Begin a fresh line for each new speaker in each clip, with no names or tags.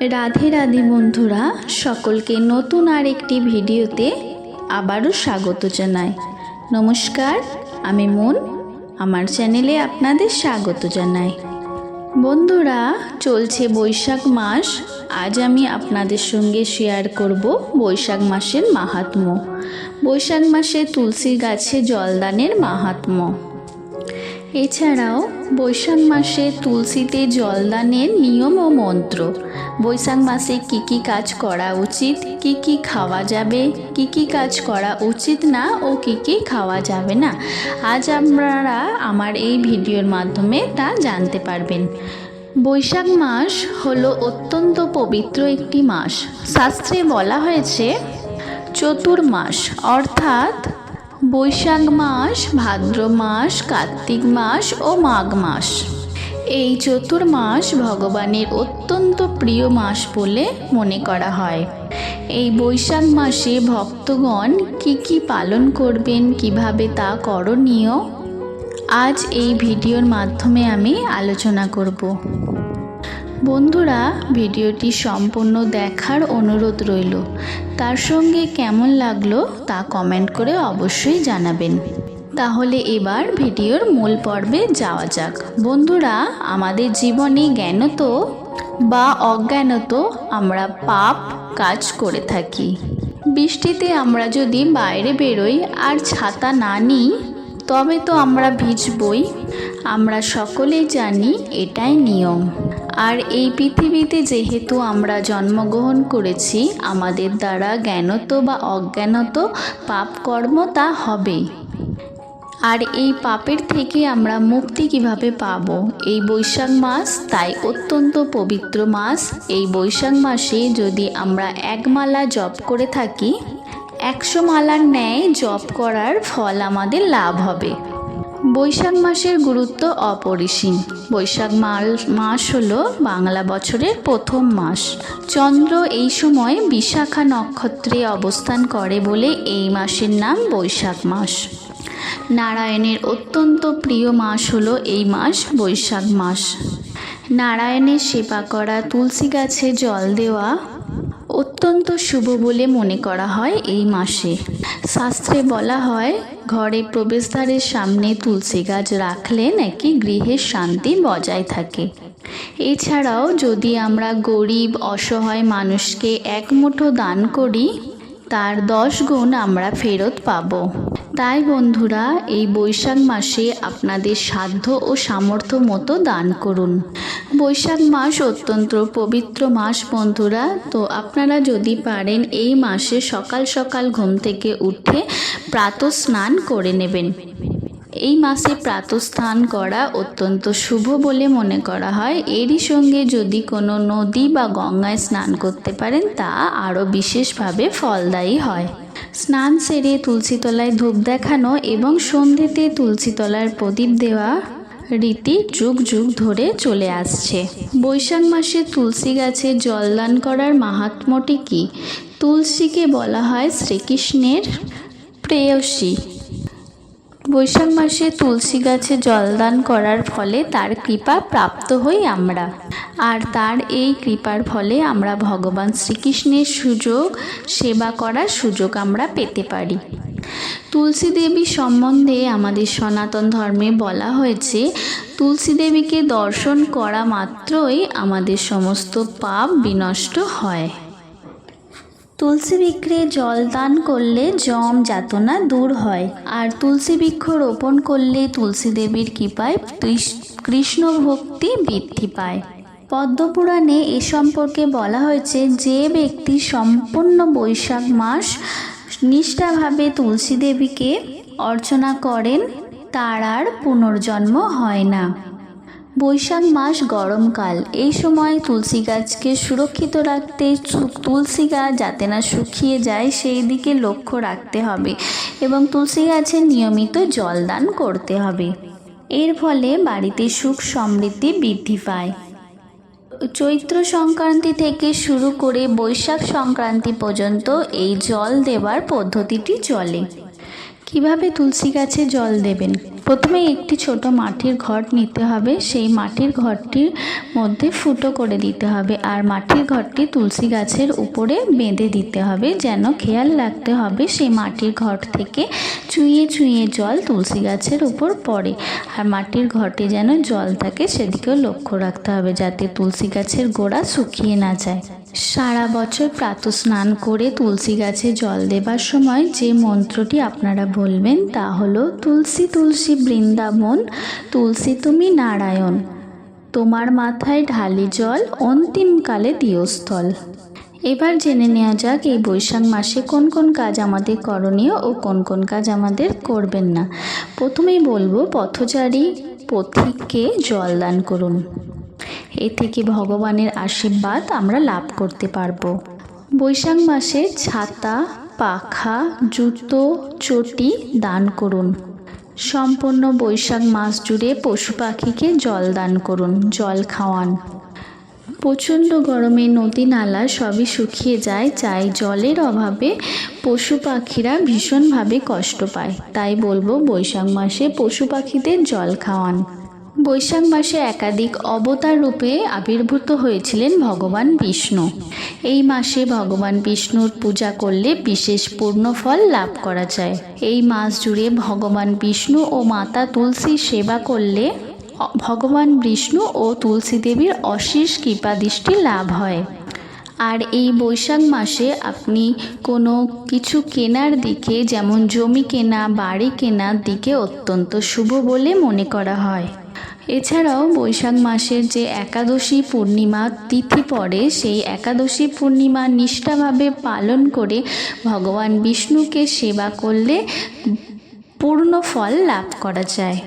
রাধে রাধে বন্ধুরা, সকলকে নতুন আর একটি ভিডিওতে আবারও স্বাগত জানাই। নমস্কার, আমি মন, আমার চ্যানেলে আপনাদের স্বাগত জানাই। বন্ধুরা, চলছে বৈশাখ মাস, আজ আমি আপনাদের সঙ্গে শেয়ার করব বৈশাখ মাসের মাহাত্ম্য। বৈশাখ মাসে তুলসী গাছে জলদানের মাহাত্ম্য। এছাড়াও বৈশাখ মাসে তুলসীতে জলদানের নিয়ম ও মন্ত্র। বৈশাখ মাসে কি কি কাজ করা উচিত, কি কি খাওয়া যাবে, কি কি কাজ করা উচিত না ও কি কি খাওয়া যাবে না, আজ আপনারা আমার এই ভিডিওর মাধ্যমে তা জানতে পারবেন। বৈশাখ মাস হলো অত্যন্ত পবিত্র একটি মাস। শাস্ত্রে বলা হয়েছে, চতুর্মাস, অর্থাৎ বৈশাখ মাস, ভাদ্র মাস, কার্তিক মাস ও মাঘ মাস। এই চতুর্মাস ভগবানের অত্যন্ত প্রিয় মাস বলে মনে করা হয়। এই বৈশাখ মাসে ভক্তগণ কি কি পালন করবেন, কীভাবে তা করণীয়? আজ এই ভিডিওর মাধ্যমে আমি আলোচনা করব। বন্ধুরা, ভিডিওটি সম্পূর্ণ দেখার অনুরোধ রইল। তার সঙ্গে কেমন লাগল তা কমেন্ট করে অবশ্যই জানাবেন। তাহলে এবার ভিডিওর মূল পর্বে যাওয়া যাক। বন্ধুরা, আমাদের জীবনে জ্ঞানত বা অজ্ঞানত আমরা পাপ কাজ করে থাকি। বৃষ্টিতে আমরা যদি বাইরে বেরোই আর ছাতা না নিই, তবে তো আমরা ভিজবই। আমরা সকলেই জানি এটাই নিয়ম। আর এই পৃথিবীতে যেহেতু আমরা জন্মগ্রহণ করেছি, আমাদের দ্বারা জ্ঞানত বা অজ্ঞানত পাপ কর্ম তা হবেই আর এই পাপের থেকে আমরা মুক্তি কীভাবে পাব? এই বৈশাখ মাস তাই অত্যন্ত পবিত্র মাস। এই বৈশাখ মাসে যদি আমরা এক মালা জপ করে থাকি, একশো মালার ন্যায় জপ করার ফল আমাদের লাভ হবে। বৈশাখ মাসের গুরুত্ব অপরিসীম। বৈশাখ মাল মাস হলো বাংলা বছরের প্রথম মাস। চন্দ্র এই সময় বিশাখা নক্ষত্রে অবস্থান করে বলে এই মাসের নাম বৈশাখ মাস। নারায়ণের অত্যন্ত প্রিয় মাস হলো এই মাস বৈশাখ মাস। নারায়ণের সেবা করা তুলসী গাছে জল দেওয়া অত্যন্ত শুভ বলে মনে করা হয় এই মাসে। শাস্ত্রে বলা হয়, ঘরে প্রবেশদ্বারের সামনে তুলসী গাছ রাখলে নাকি গৃহের শান্তি বজায় থাকে। এছাড়াও যদি আমরা গরিব, অসহায় মানুষকে এক মুঠো দান করি, তার দশ গুণ আমরা ফেরত পাব। তাই বন্ধুরা, এই বৈশাখ মাসে আপনাদের সাধ্য ও সামর্থ্য মতো দান করুন। বৈশাখ মাস অত্যন্ত পবিত্র মাস বন্ধুরা, তো আপনারা যদি পারেন এই মাসে সকাল সকাল ঘুম থেকে উঠে প্রাত স্নান করে নেবেন। এই মাসে প্রাতস্থান করা অত্যন্ত শুভ বলে মনে করা হয়। এরই সঙ্গে যদি কোনো নদী বা গঙ্গায় স্নান করতে পারেন, তা আরও বিশেষভাবে ফলদায়ী হয়। স্নান সেরে তুলসীতলায় ধূপ দেখানো এবং সন্ধ্যেতে তুলসীতলার প্রদীপ দেওয়া রীতি যুগ যুগ ধরে চলে আসছে। বৈশাখ মাসে তুলসী গাছে জলদান করার মাহাত্ম্যটি কী? তুলসীকে বলা হয় শ্রীকৃষ্ণের প্রেয়সী। বৈশাখ মাসে তুলসী গাছে জলদান করার ফলে তার কৃপা প্রাপ্ত হই আমরা। আর তার এই কৃপার ফলে আমরা ভগবান শ্রীকৃষ্ণের সুযোগ, সেবা করার সুযোগ আমরা পেতে পারি। তুলসী দেবী সম্বন্ধে আমাদের সনাতন ধর্মে বলা হয়েছে, তুলসী দেবীকে দর্শন করা মাত্রই আমাদের সমস্ত পাপ বিনষ্ট হয়। তুলসী বৃক্ষে জল দান করলে জম যাতনা দূর হয়। আর তুলসী বৃক্ষ রোপণ করলে তুলসী দেবীর কৃপায় কৃষ্ণ ভক্তি বৃদ্ধি পায়। পদ্মপুরাণে এ সম্পর্কে বলা হয়েছে যে ব্যক্তি সম্পূর্ণ বৈশাখ মাস নিষ্ঠাভাবে তুলসী দেবীকে অর্চনা করেন, তার আর পুনর্জন্ম হয় না। বৈশাখ মাস গরমকাল। এই সময় তুলসী গাছকে সুরক্ষিত রাখতে তুলসী গাছ যাতে না শুকিয়ে যায়, সেই দিকে লক্ষ্য রাখতে হবে এবং তুলসী গাছে নিয়মিত জলদান করতে হবে। এর ফলে বাড়িতে সুখ সমৃদ্ধি বৃদ্ধি পায়। চৈত্র সংক্রান্তি থেকে শুরু করে বৈশাখ সংক্রান্তি পর্যন্ত এই জল দেবার পদ্ধতিটি চলে। কীভাবে তুলসী গাছে জল দেবেন? প্রথমে একটি ছোট মাটির ঘট নিতে হবে। সেই মাটির ঘরটির মধ্যে ফুটো করে দিতে হবে আর মাটির ঘরটি তুলসী গাছের উপরে বেঁধে দিতে হবে যেন খেয়াল রাখতে হবে সেই মাটির ঘর থেকে চুইয়ে চুইয়ে জল তুলসী গাছের উপর পড়ে আর মাটির ঘটে যেন জল থাকে সেদিকেও লক্ষ্য রাখতে হবে যাতে তুলসী গাছের গোড়া শুকিয়ে না যায়। সারা বছর প্রাতঃ স্নান করে তুলসী গাছে জল দেবার সময় যে মন্ত্রটি আপনারা বলবেন তা হলো, তুলসী তুলসী বৃন্দাবন, তুলসী তুমি নারায়ণ, তোমার মাথায় ঢালি জল অন্তিমকালে দিয়স্থল। এবার জেনে নেওয়া যাক, এই বৈশাখ মাসে কোন কোন কাজ আমাদের করণীয় ও কোন কোন কাজ আমাদের করবেন না। প্রথমেই বলব, পথচারী পথিককে জল দান করুন। এ থেকে ভগবানের আশীর্বাদ আমরা লাভ করতে পারব। বৈশাখ মাসে ছাতা, পাখা, জুতো, চটি দান করুন। সম্পূর্ণ বৈশাখ মাস জুড়ে পশু পাখিকে জল দান করুন, জল খাওয়ান। প্রচণ্ড গরমে নদী নালা সবই শুকিয়ে যায়, চাই জলের অভাবে পশু পাখিরা ভীষণভাবে কষ্ট পায়। তাই বলব বৈশাখ মাসে পশু পাখিদের জল খাওয়ান। বৈশাখ মাসে একাধিক অবতার রূপে আবির্ভূত হয়েছিলেন ভগবান বিষ্ণু। এই মাসে ভগবান বিষ্ণুর পূজা করলে বিশেষ পূর্ণফল লাভ করা যায়। এই মাস জুড়ে ভগবান বিষ্ণু ও মাতা তুলসীর সেবা করলে ভগবান বিষ্ণু ও তুলসী দেবীর অশেষ কৃপাদৃষ্টি লাভ হয়। আর এই বৈশাখ মাসে আপনি কোনো কিছু কেনার দিকে, যেমন জমি কেনা, বাড়ি কেনার দিকে অত্যন্ত শুভ বলে মনে করা হয়। এছাড়াও বৈশাখ মাসের যে একাদশী পূর্ণিমা, তিথি পড়ে, সেই একাদশী পূর্ণিমা নিষ্ঠাভাবে পালন করে ভগবান বিষ্ণুকে সেবা করলে পূর্ণ ফল লাভ করা যায়।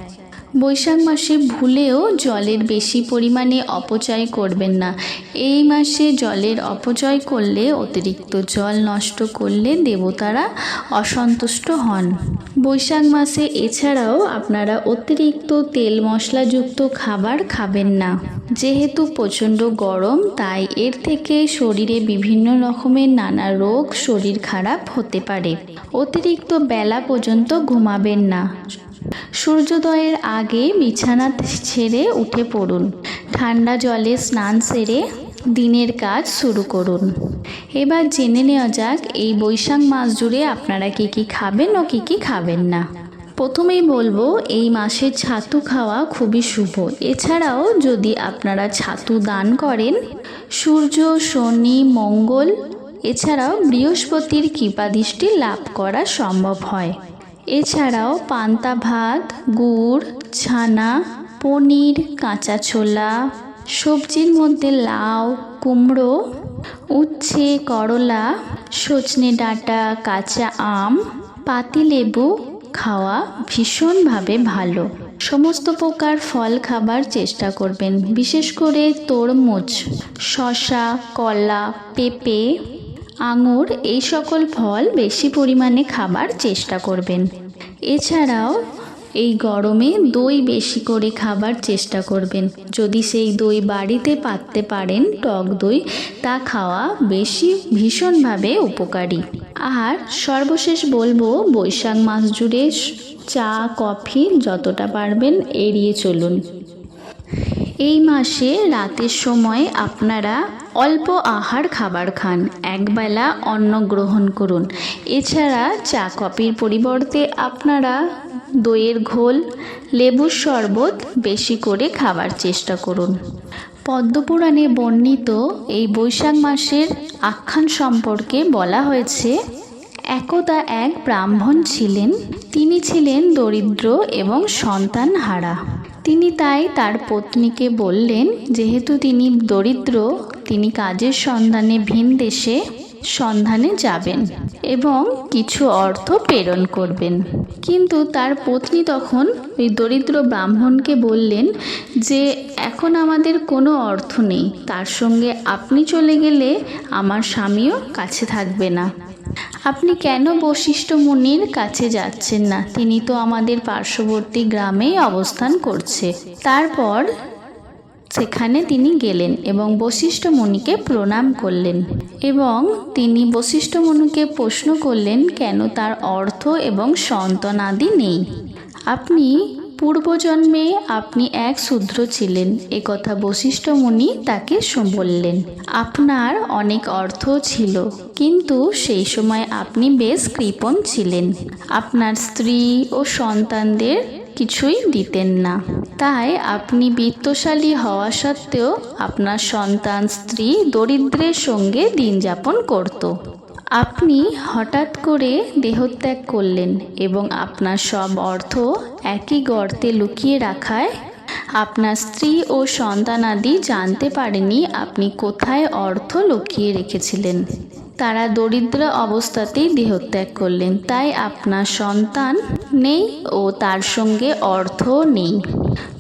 বৈশাখ মাসে ভুলেও জলের বেশি পরিমাণে অপচয় করবেন না। এই মাসে জলের অপচয় করলে অতিরিক্ত জল নষ্ট করলে দেবতারা অসন্তুষ্ট হন। বৈশাখ মাসে এছাড়াও আপনারা অতিরিক্ত তেল মশলাযুক্ত খাবার খাবেন না। যেহেতু প্রচণ্ড গরম, তাই এর থেকে শরীরে বিভিন্ন রকমের নানা রোগ শরীর খারাপ হতে পারে। অতিরিক্ত বেলা পর্যন্ত ঘুমাবেন না। সূর্যোদয়ের আগে বিছানা ছেড়ে উঠে পড়ুন। ঠান্ডা জলে স্নান সেরে দিনের কাজ শুরু করুন। এবার জেনে নেওয়া যাক, এই বৈশাখ মাস জুড়ে আপনারা কি কি খাবেন ও কি কি খাবেন না। প্রথমেই বলব, এই মাসে ছাতু খাওয়া খুবই শুভ। এছাড়াও যদি আপনারা ছাতু দান করেন, সূর্য, শনি, মঙ্গল, এছাড়াও বৃহস্পতির কৃপাদৃষ্টি লাভ করা সম্ভব হয়। এছাড়াও পান্তা ভাত, গুড়, ছানা, পনির, কাঁচা ছোলা, সবজির মধ্যে লাউ, কুমড়ো, উচ্ছে, করলা, সজনে ডাঁটা, কাঁচা আম পাতিলেবু খাওয়া ভীষণভাবে ভালো। সমস্ত প্রকার ফল খাবার চেষ্টা করবেন। বিশেষ করে তরমুজ শশা কলা, পেঁপে আঙুর এই সকল ফল বেশি পরিমাণে খাবার চেষ্টা করবেন। এছাড়াও এই গরমে দই বেশি করে খাবার চেষ্টা করবেন। যদি সেই দই বাড়িতে পাততে পারেন টক দই, তা খাওয়া বেশি ভীষণভাবে উপকারী। আর সর্বশেষ বলব, বৈশাখ মাস জুড়ে চা, কফি যতটা পারবেন এড়িয়ে চলুন। এই মাসে রাতের সময় আপনারা অল্প আহার খাবার খান একবেলা অন্ন গ্রহণ করুন। এছাড়া চা কফির পরিবর্তে আপনারা দইয়ের ঘোল, লেবুর শরবত বেশি করে খাবার চেষ্টা করুন। পদ্মপুরাণে বর্ণিত এই বৈশাখ মাসের আখ্যান সম্পর্কে বলা হয়েছে, একদা এক ব্রাহ্মণ ছিলেন, তিনি ছিলেন দরিদ্র এবং সন্তান হারা তিনি তাই তার পত্নীকে বললেন, যেহেতু তিনি দরিদ্র, তিনি কাজের সন্ধানে ভিন দেশে সন্ধানে যাবেন এবং কিছু অর্থ প্রেরণ করবেন। কিন্তু তার পত্নী তখন ওই দরিদ্র ব্রাহ্মণকে বললেন, যে এখন আমাদের কোনো অর্থ নেই, তার সঙ্গে আপনি চলে গেলে আমার স্বামীও কাছে থাকবে না। আপনি কেন বশিষ্ঠ মুনির কাছে যাচ্ছেন না? তিনি তো আমাদের পার্শ্ববর্তী গ্রামেই অবস্থান করছে। তারপর সেখানে তিনি গেলেন এবং বশিষ্ঠ মুনিকে প্রণাম করলেন এবং তিনি বশিষ্ঠ মুনিকে প্রশ্ন করলেন, কেন তার অর্থ এবং সন্তানাদি নেই? আপনি পূর্বজন্মে আপনি এক শূদ্র ছিলেন। একথা বশিষ্ঠ মুনি তাকে বললেন, আপনার অনেক অর্থ ছিল, কিন্তু সেই সময় আপনি বেশ কৃপণ ছিলেন। আপনার স্ত্রী ও সন্তানদের কিছুই দিতেন না। তাই আপনি বিত্তশালী হওয়া সত্ত্বেও আপনার সন্তান স্ত্রী দরিদ্রের সঙ্গে দিন যাপন করত। আপনি হঠাৎ করে দেহত্যাগ করলেন এবং আপনার সব অর্থ একই গর্তে লুকিয়ে রাখায় আপনার স্ত্রী ও সন্তানাদি জানতে পারেনি আপনি কোথায় অর্থ লুকিয়ে রেখেছিলেন। তারা দরিদ্র অবস্থাতেই দেহত্যাগ করলেন, তাই আপনার সন্তান নেই ও তার সঙ্গে অর্থ নেই।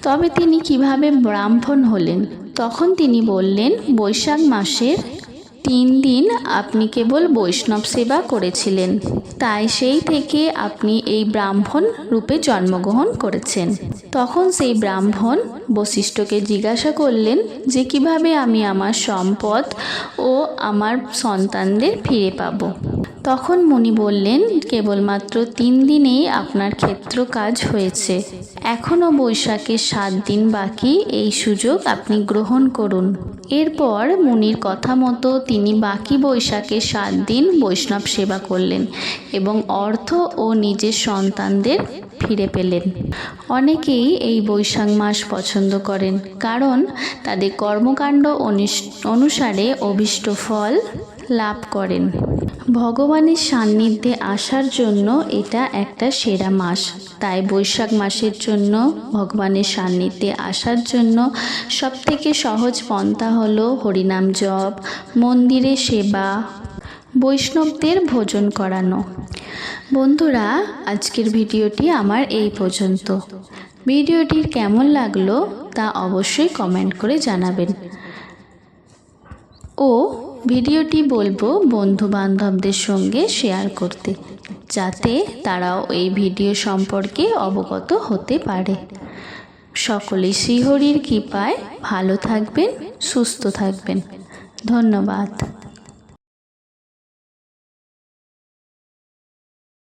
তবে তিনি কীভাবে ব্রাহ্মণ হলেন? তখন তিনি বললেন, বৈশাখ মাসের তিন দিন আপনি কেবল বৈষ্ণব সেবা করেছিলেন। তাই সেই থেকে আপনি এই ব্রাহ্মণ রূপে জন্মগ্রহণ করেছেন। তখন সেই ব্রাহ্মণ বশিষ্ঠকে জিজ্ঞাসা করলেন যে কীভাবে আমি আমার সম্পদ ও আমার সন্তানদের ফিরে পাব। তখন মুনি বললেন, কেবলমাত্র তিন দিনেই আপনার ক্ষেত্র কাজ হয়েছে। এখনও বৈশাখের সাত দিন বাকি, এই সুযোগ আপনি গ্রহণ করুন। এরপর মুনির কথা মতো তিনি বাকি বৈশাখের সাত দিন বৈষ্ণব সেবা করলেন এবং অর্থ ও নিজের সন্তানদের ফিরে পেলেন। অনেকেই এই বৈশাখ মাস পছন্দ করেন, কারণ তাদের কর্মকাণ্ড অনুসারে অভিষ্ট ফল লাভ করেন। ভগবানের সান্নিধ্যে আসার জন্য এটা একটা সেরা মাস। তাই বৈশাখ মাসের জন্য, ভগবানের সান্নিধ্যে আসার জন্য সবথেকে সহজ পন্থা হলো হরিনাম জপ মন্দিরে সেবা, বৈষ্ণবদের ভোজন করানো। বন্ধুরা, আজকের ভিডিওটি আমার এই পর্যন্ত। ভিডিওটির কেমন লাগল তা অবশ্যই কমেন্ট করে জানাবেন। ও ভিডিওটি বলব বন্ধু বান্ধবদের সঙ্গে শেয়ার করতে, যাতে তারাও এই ভিডিও সম্পর্কে অবগত হতে পারে। সকলে শ্রীহরির কৃপায় ভালো থাকবেন, সুস্থ থাকবেন। ধন্যবাদ।